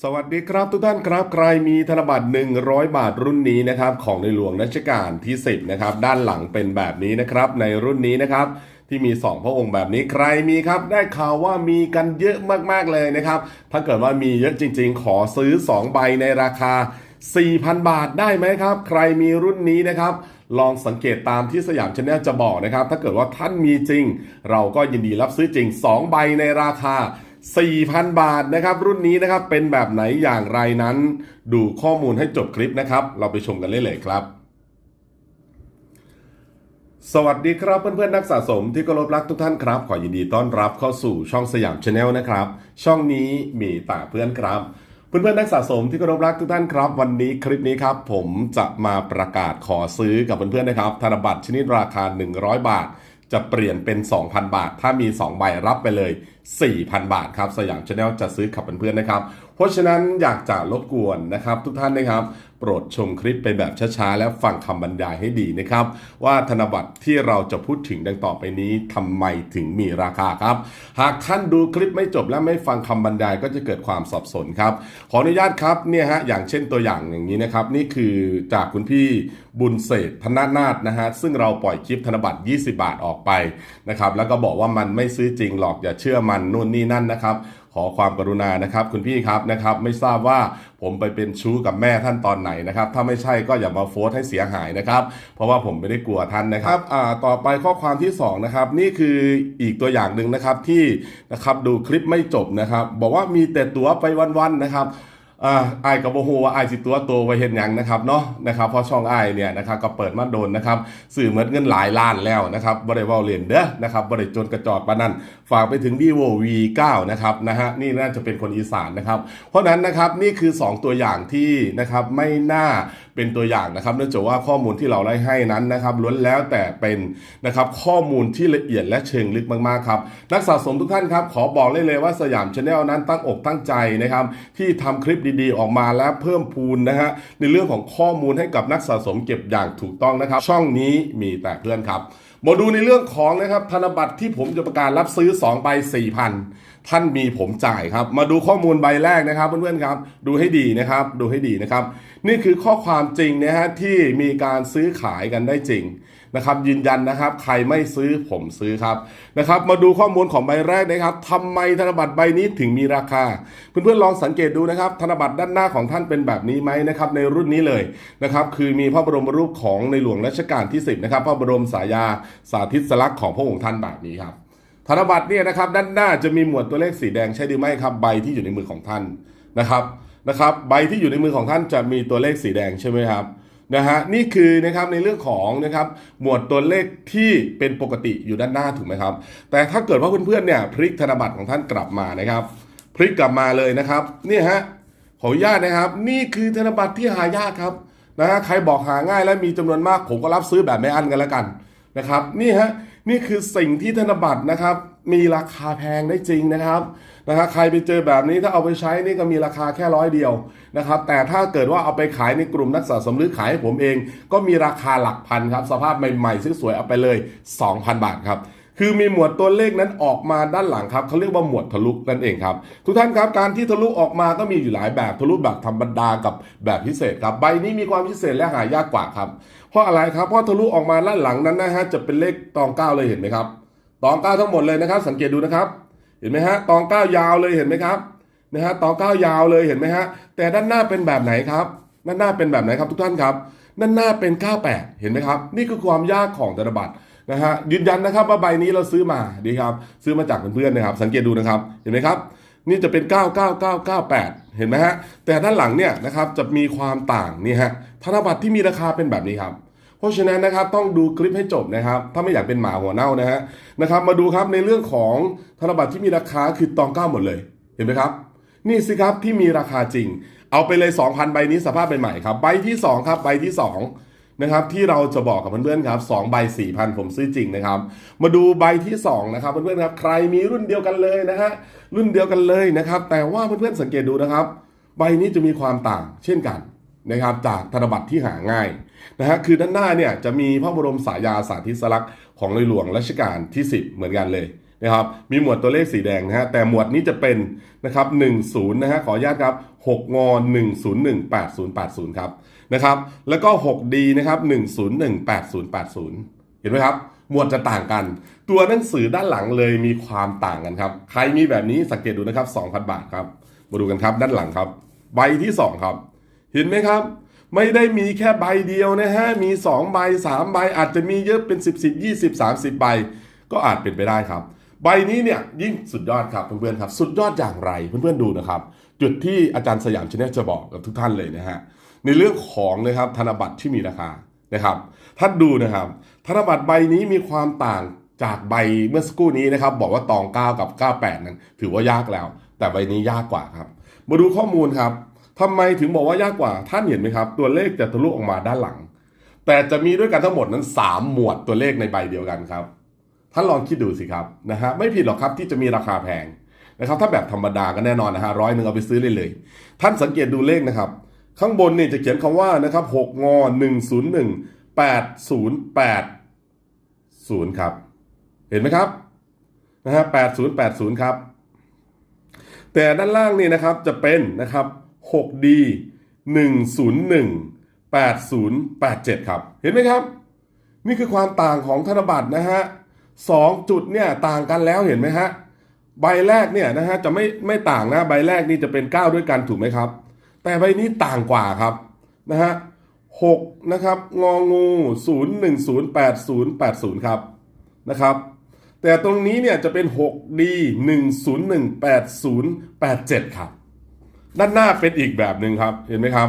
สวัสดีครับทุกท่านครับ ใครมีธนบัตร 100 บาทรุ่นนี้นะครับของในหลวงรัชกาลที่ 10นะครับด้านหลังเป็นแบบนี้นะครับในรุ่นนี้นะครับที่มี 2 พระองค์แบบนี้ใครมีครับ ได้ข่าวว่ามีกันเยอะมากๆเลยนะครับ ถ้าเกิดว่ามีเยอะจริง ๆ ขอซื้อ 2 ใบในราคา 4,000 บาทได้ไหมครับ ใครมีรุ่นนี้นะครับลองสังเกตตามที่สยามชาแนลจะบอกนะครับ ถ้าเกิดว่าท่านมีจริง เราก็ยินดีรับซื้อจริง 2 ใบในราคา 4,000 บาทนะครับ รุ่นนี้นะครับเป็นแบบไหนอย่างไรนั้น ดูข้อมูลให้จบคลิปนะครับ เราไปชมกันเลยเลยครับ สวัสดีครับเพื่อนๆนักสะสมที่เคารพรักทุกท่านครับ ขอยินดีต้อนรับเข้าสู่ช่องสยามชาแนลนะครับ ช่องนี้มีแต่เพื่อนครับเพื่อนๆนักสะสมที่เคารพรักทุกท่านครับ วันนี้คลิปนี้ครับ ผมจะมาประกาศขอซื้อกับเพื่อนๆนะครับธนบัตรชนิดราคา 100 บาทจะเปลี่ยนเป็น 2,000 บาท ถ้ามี 2 ใบรับไปเลย4,000 บาทครับสยามชาแนลจะซื้อขับเพื่อนๆนะครับ เพราะฉะนั้นอยากจะรบกวนนะครับ ทุกท่านนะครับ โปรดชมคลิปไปแบบช้าๆ และฟังคำบรรยายให้ดีนะครับ ว่าธนบัตรที่เราจะพูดถึงดังต่อไปนี้ทำไมถึงมีราคาครับ หากท่านดูคลิปไม่จบและไม่ฟังคำบรรยายก็จะเกิดความสับสนครับ ขออนุญาตครับเนี่ยฮะอย่างเช่นตัวอย่างอย่างนี้นะครับ นี่คือจากคุณพี่บุญเศษธนนาถนะฮะซึ่งเราปล่อยคลิปธนบัตร 20 บาทออกไปนะครับแล้วก็บอกว่ามันไม่ซื้อจริงหรอกอย่าเชื่อมันนู่นนี่นั่นนะครับ ขอความกรุณานะครับคุณพี่ครับนะครับ ไม่ทราบว่าผมไปเป็นชู้กับแม่ท่านตอนไหนนะครับ ถ้าไม่ใช่ก็อย่ามาโฟร์ให้เสียหายนะครับ เพราะว่าผมไม่ได้กลัวท่านนะครับอ่าต่อไปข้อความที่สองนะครับนี่คืออีกตัวอย่างหนึ่งนะครับที่นะครับดูคลิปไม่จบนะครับ บอกว่ามีแต่ตั๋วไปวันๆนะครับ อ่าไอ้ายกับโบฮูว่าไอ้ายสิตัวโตไว้เห็นยังนะครับเนาะนะครับเพราะช่องไอ้ายเนี่ยนะครับก็เปิดมาโดนนะครับสื่อเหมือนเงินหลายล้านแล้วนะครับบริวารเรียนเด้อนะครับบริจนกระจอดปานนั้นฝากไปถึงดีโว V9 นะครับนะฮะนี่น่าจะเป็นคนอีสานนะครับ เพราะฉะนั้นนะครับนี่คือ 2 ตัวอย่างที่นะครับไม่น่าเป็นตัวอย่างนะครับเนื่องจากว่าข้อมูลที่เราได้ให้นั้นนะครับล้วนแล้วแต่เป็นนะครับข้อมูลที่ละเอียดและเชิงลึกมากๆครับนักสะสมทุกท่านครับขอบอกเลยเลยว่าสยามชาแนลนั้นตั้งอกตั้งใจนะครับที่ทำคลิปดีๆ ออกมาและเพิ่มพูนนะฮะในเรื่องของข้อมูลให้กับนักสะสมเก็บอย่างถูกต้องนะครับ ช่องนี้มีแต่เพื่อนครับมาดูในเรื่องของนะครับธนบัตรที่ผมจะประกาศรับซื้อ2ใบ4,000ท่านมีผมจ่ายครับ มาดูข้อมูลใบแรกนะครับเพื่อนๆครับ ดูให้ดีนะครับ ดูให้ดีนะครับ นี่คือข้อความจริงนะฮะที่มีการซื้อขายกันได้จริงนะครับ ยืนยันนะครับ ใครไม่ซื้อผมซื้อครับนะครับ มาดูข้อมูลของใบแรกนะครับทำไมธนบัตรใบนี้ถึงมีราคา เพื่อนๆลองสังเกตดูนะครับ ธนบัตรด้านหน้าของท่านเป็นแบบนี้ไหมนะครับ ในรุ่นนี้เลยนะครับ คือมีพระบรมรูปของในหลวงรัชกาลที่ 10 นะครับ พระบรมสายาสาธิตสลักษณ์ของพระองค์ท่านแบบนี้ครับ ธนบัตรเนี่ยนะครับด้านหน้าจะมีหมวดตัวเลขสีแดงใช่หรือไม่ครับใบที่อยู่ในมือของท่านนะครับนะครับใบที่อยู่ในมือของท่านจะมีตัวเลขสีแดงใช่ไหมครับนะฮะนี่คือนะครับในเรื่องของนะครับหมวดตัวเลขที่เป็นปกติอยู่ด้านหน้าถูกไหมครับ แต่ถ้าเกิดว่าเพื่อนๆเนี่ยพลิกธนบัตรของท่านกลับมานะครับพลิกกลับมาเลยนะครับนี่ฮะขออนุญาตนะครับ นี่คือธนบัตรที่หายากครับนะฮะใครบอกหาง่ายและมีจำนวนมากผมก็รับซื้อแบบไม่อั้นกันแล้วกันนะครับนี่ฮะ นี่คือสิ่งที่ธนบัตรนะครับ มีราคาแพงได้จริงนะครับนะครับใครไปเจอแบบนี้ถ้าเอาไปใช้นี่ก็มีราคาแค่ร้อยเดียวนะครับ แต่ถ้าเกิดว่าเอาไปขายในกลุ่มนักสะสมหรือขายให้ผมเอง ก็มีราคาหลักพันครับ สภาพใหม่ๆสวยๆเอาไปเลย 2,000 บาทครับ คือมีหมวดตัวเลขนั้นออกมาด้านหลังครับเขาเรียกว่าหมวดทะลุนั่นเองครับ ทุกท่านครับการที่ทะลุออกมาก็มีอยู่หลายแบบทะลุแบบธรรมดากับแบบพิเศษครับใบนี้มีความพิเศษและหายากกว่าครับ เพราะอะไรครับเพราะทะลุออกมาด้านหลังนั้นนะฮะจะเป็นเลขตองเก้าเลยเห็นไหมครับตองเก้าทั้งหมดเลยนะครับ สังเกตดูนะครับ เห็นไหมฮะตองเก้ายาวเลยเห็นไหมครับนะฮะตองเก้ายาวเลยเห็นไหมฮะแต่ด้านหน้าเป็นแบบไหนครับด้านหน้าเป็นแบบไหนครับทุกท่านครับด้านหน้าเป็น 98 เห็นไหมครับ นี่คือความยากของธนบัตร นะฮะยืนยันนะครับว่าใบนี้เราซื้อมาดีครับ ซื้อมาจากเพื่อนๆนะครับ สังเกตดูนะครับเห็นไหมครับ นี่จะเป็น 99998 เห็นไหมฮะแต่ด้านหลังเนี่ยนะครับจะมีความต่างนี่ฮะธนบัตรที่มีราคาเป็นแบบนี้ครับเพราะฉะนั้นนะครับต้องดูคลิปให้จบนะครับ ถ้าไม่อยากเป็นหมาหัวเน่านะฮะนะครับ มาดูครับในเรื่องของธนบัตรที่มีราคาคือตองเก้าหมดเลย เห็นไหมครับ นี่สิครับที่มีราคาจริง เอาไปเลย 2,000 ใบนี้สภาพใหม่ๆครับ ใบที่ 2 ครับ ใบที่ 2 นะครับที่เราจะบอกกับเพื่อนๆครับ2ใบ4,000ผมซื้อจริงนะครับ มาดูใบที่2นะครับเพื่อนๆครับใครมีรุ่นเดียวกันเลยนะฮะรุ่นเดียวกันเลยนะครับ แต่ว่าเพื่อนๆสังเกตดูนะครับ ใบนี้จะมีความต่างเช่นกันนะครับจากธนบัตรที่หาง่ายนะฮะคือด้านหน้าเนี่ยจะมีพระบรมสายาสาธิสลักษณ์ของในหลวงรัชกาลที่ 10 เหมือนกันเลย นะครับมีหมวดตัวเลขสีแดงนะฮะแต่หมวดนี้จะเป็นนะครับ10นะฮะขออนุญาตครับ6งอ1018080ครับนะครับแล้วก็ 6D นะครับ1018080 เห็นไหมครับ หมวดจะต่างกัน ตัวหนังสือด้านหลังเลยมีความต่างกันครับ ใครมีแบบนี้สังเกตดูนะครับ 2,000 บาทครับ มาดูกันครับด้านหลังครับ ใบที่ 2 ครับ เห็นไหมครับไม่ได้มีแค่ใบเดียวนะฮะ มี 2 ใบ 3 ใบ อาจจะมีเยอะเป็น 10 10 20 30 ใบ ก็อาจเป็นไปได้ครับ ใบนี้เนี่ยยิ่งสุดยอดครับเพื่อนๆครับ สุดยอดอย่างไรเพื่อนๆดูนะครับ จุดที่อาจารย์สยามชนแนลจะบอกกับทุกท่านเลยนะฮะในเรื่องของนะครับธนบัตรที่มีราคานะครับท่านดูนะครับ ธนบัตรใบนี้มีความต่างจากใบเมื่อสักครู่นี้นะครับ บอกว่าตอง9กับ 98 นั้น ถือว่ายากแล้ว แต่ใบนี้ยากกว่าครับ มาดูข้อมูลครับทำไมถึงบอกว่ายากกว่า ท่านเห็นไหมครับ ตัวเลขจะทะลุออกมาด้านหลัง แต่จะมีด้วยกันทั้งหมดนั้น 3 หมวดตัวเลขในใบเดียวกันครับ ท่านลองคิดดูสิครับนะฮะไม่ผิดหรอกครับที่จะมีราคาแพงนะครับถ้าแบบธรรมดาก็แน่นอนนะฮะร้อยหนึ่งเอาไปซื้อเลยเลย ท่านสังเกตดูเลขนะครับ ข้างบนเนี่ยจะเขียนคำว่านะครับหกงอหนึ่งศูนย์หนึ่งแปดศูนย์แปดศูนย์ครับ เห็นไหมครับนะฮะแปดศูนย์แปดศูนย์ครับ แต่ด้านล่างนี่นะครับจะเป็นนะครับ 6D 101 8087ครับ เห็นไหมครับ นี่คือความต่างของธนบัตรนะฮะ สองจุดเนี่ยต่างกันแล้วเห็นไหมฮะใบแรกเนี่ยนะฮะจะไม่ไม่ต่างนะใบแรกนี่จะเป็น 9 ด้วยกันถูกไหมครับ แต่ใบนี้ต่างกว่าครับนะฮะหกนะครับงองู0108080ครับนะครับ แต่ตรงนี้เนี่ยจะเป็น 6D 1018087ครับ ด้านหน้าเป็นอีกแบบหนึ่งครับเห็นไหมครับ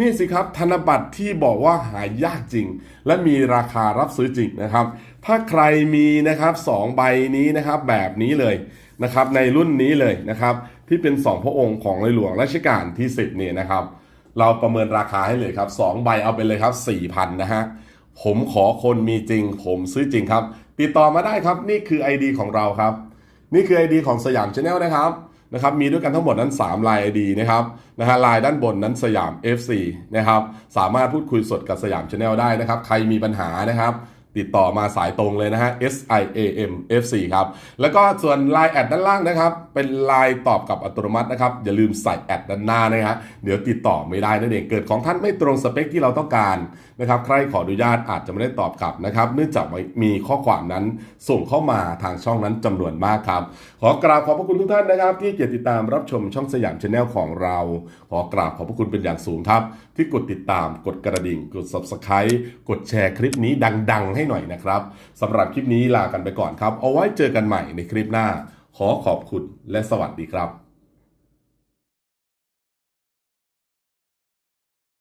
นี่สิครับธนบัตรที่บอกว่าหายากจริง และมีราคารับซื้อจริงนะครับ ถ้าใครมีนะครับสองใบนี้นะครับแบบนี้เลยนะครับในรุ่นนี้เลยนะครับ ที่เป็น 2 พระองค์ของในหลวงรัชกาลที่ 10เนี่ยนะครับ เราประเมินราคาให้เลยครับ2ใบเอาไปเลยครับ4,000นะฮะผมขอคนมีจริง ผมซื้อจริงครับ ติดต่อมาได้ครับนี่คือ ID ของเราครับ นี่คือ ID ของสยามชาแนลนะครับ นะครับมีด้วยกันทั้งหมดนั้น 3 ลาย ID นะครับนะฮะลายด้านบนนั้นสยาม FC นะครับสามารถพูดคุยสดกับสยามชาแนลได้นะครับ ใครมีปัญหานะครับ ติดต่อมาสายตรงเลยนะฮะ S I A M F C ครับ แล้วก็ส่วน Line แอดด้านล่างนะครับ เป็น Line ตอบกับอัตโนมัตินะครับ อย่าลืมใส่แอดด้านหน้านะฮะเดี๋ยวติดต่อไม่ได้นั่นเองเกิดของท่านไม่ตรงสเปคที่เราต้องการนะครับใครขออนุญาตอาจจะไม่ได้ตอบกลับนะครับเนื่องจากมีข้อความนั้นส่งเข้ามาทางช่องนั้นจำนวนมากครับ ขอกราบขอบพระคุณทุกท่านนะครับ ที่เกียรติดตามรับชมช่องสยามชาแนลของเรา ขอกราบขอบพระคุณเป็นอย่างสูงครับ ที่กดติดตามกดกระดิ่งกด subscribe กดแชร์คลิปนี้ดัง ๆ ให้หน่อยนะครับสำหรับคลิปนี้ลากันไปก่อนครับ เอาไว้เจอกันใหม่ในคลิปหน้า ขอขอบคุณและสวัสดีครับ